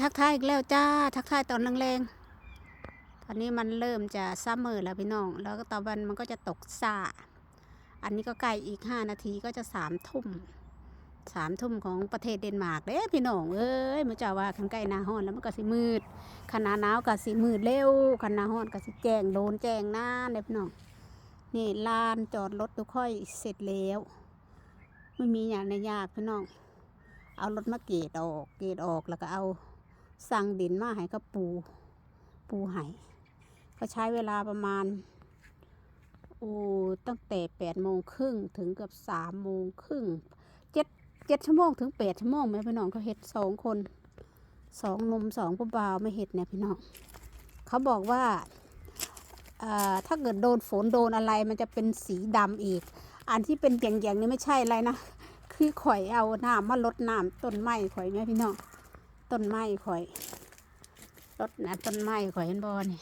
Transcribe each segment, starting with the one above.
ทักทายอีกแล้วจ้า ทักทายตอนแรงๆ ตอนนี้มันเริ่มจะซัมเมอร์แล้วพี่น้อง แล้วก็ตะวันมันก็จะตกซาอันนี้ก็ใกล้อีกห้านาทีก็จะสามทุ่มสามทุ่มของประเทศเดนมาร์กเด้พี่น้องเอ้ยมันจะว่าขันใกล้นาฮอนแล้วมันก็สิมืดขนาหนาวก็สิมืดเร็วขนาฮอนก็สิแจ้งโดนแจ้งหน้าเด้พี่น้องนี่ลานจอดรถทุกค่อยเสร็จแล้วไม่มีอย่างในยากพี่น้อง เอารถมาเกตออก เกตออกแล้วก็เอา สั่งดินมาให้ก็ปู ปูให้ก็ใช้เวลาประมาณโอ้ตั้งแต่แปดโมงครึ่งถึงเกือบสามโมงครึ่งเจ็ดเจ็ดชั่วโมงถึงแปดชั่วโมงไหมพี่น้องเขาเห็ดสองคนสองนมสองผู้บ่าวไม่เห็ดเนี่ยพี่น้องเขาบอกว่าถ้าเกิดโดนฝนโดนอะไรมันจะเป็นสีดำอีก อันที่เป็นแยงๆนี่ไม่ใช่อะไรนะ คือข่อยเอาน้ำมาลดน้ำต้นไม้ข่อยแม่พี่น้อง ต้นไม้ข่อยลดน้ำต้นไม้ข่อยเห็นบอนี่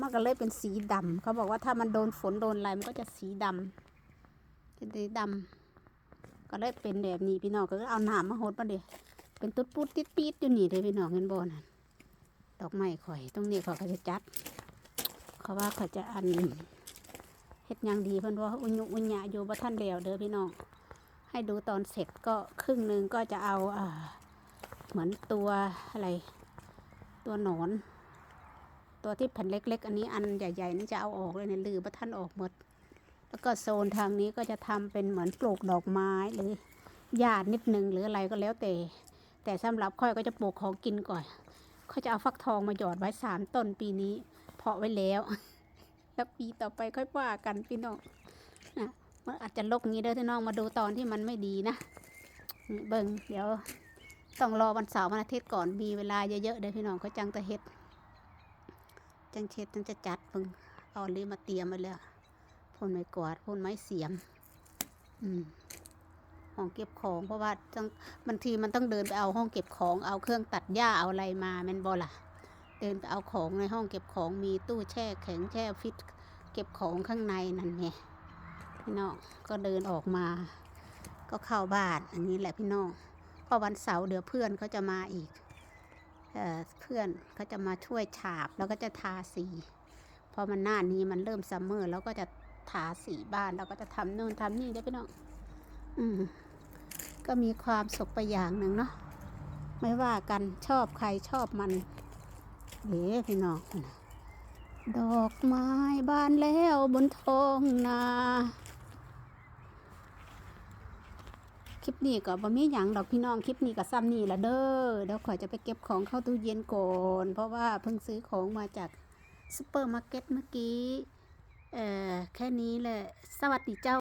มันก็เลยเป็นสีดำเขาบอกว่าถ้ามันโดนฝนโดนอะไรมันก็จะสีดำเป็นสีดำก็เลยเป็นแบบนี้พี่น้องก็เอาหน้ำมาหดมาเดี๋ยวเป็นตุ๊ดปุ๊ดติดปีดอยู่นี่เลยพี่น้องเห็นบอน่ะดอกไม้ข่อยตรงนี้เขาก็จะจัด เขาว่าเขาจะอันเฮ็ดยังดีเพิ่อนว่าอุญุอุญญาอยู่บ่ทันแล้วเด้อพี่น้องให้ดูตอนเสร็จก็ครึ่งหนึ่งก็จะเอาอ่า เหมือนตัวอะไร ตัวหนอน ตัวที่แผ่นเล็ก ๆ อันนี้อันใหญ่ๆนี่จะเอาออกเลยเนี่ยลือบ่ทันออกหมด แล้วก็โซนทางนี้ก็จะทำเป็นเหมือนปลูกดอกไม้หรือหญ้านิดนึงหรืออะไรก็แล้วแต่ แต่สำหรับค่อยก็จะปลูกของกินก่อนเขาจะเอาฟักทองมาหยอดไว้สามต้นปีนี้ เพาะไว้แล้ว แล้วปีต่อไปค่อยว่ากันพี่น้องนะมันอาจจะลกงี้เด้อพี่น้องมาดูตอนที่มันไม่ดีนะ เบิงเดี๋ยว ต้องรอวันเสาร์วันอาทิตย์ก่อนมีเวลาเยอะๆเด้อพี่น้องเขาจังจะเฮ็ด จังเช็ดจังจะจัดเบิงเอาอันนี้มาเตรียมไว้แล้วพ่นไม้กวาดพ่นไม้เสียม อืมห้องเก็บของเพราะว่าจังบางทีมันต้องเดินไปเอาห้องเก็บของเอาเครื่องตัดหญ้าเอาอะไรมาแมนบอล่ะ เดินไปเอาของในห้องเก็บของมีตู้แช่แข็งแช่ฟิตเก็บของข้างในนั่นไงพี่น้องก็เดินออกมา ก็เข้าบ้านอันนี้แหละพี่น้อง พอวันเสาร์เดี๋ยวเพื่อนเขาจะมาอีกเอเพื่อนเขาจะมาช่วยฉาบแล้วก็จะทาสี พอมันหน้านี้มันเริ่มซัมเมอร์แล้วก็จะทาสีบ้านแล้วก็จะทำนู่นทำนี่ได้พี่น้อง อืมก็มีความสุขไปอย่างหนึ่งเนาะไม่ว่ากันชอบใครชอบมันเอ๋พี่น้องดอกไม้บานแล้วบนท้องนา คลิปนี้ก็บ่มีหยังดอกพี่น้องคลิปนี้ก็ซ้ำนี่ละเด้อเดี๋ยวขอยจะไปเก็บของเข้าตู้เย็นก่อนเพราะว่าเพิ่งซื้อของมาจากซูเปอร์มาร์เก็ตเมื่อกี้เอ่อแค่นี้แหละสวัสดีเจ้า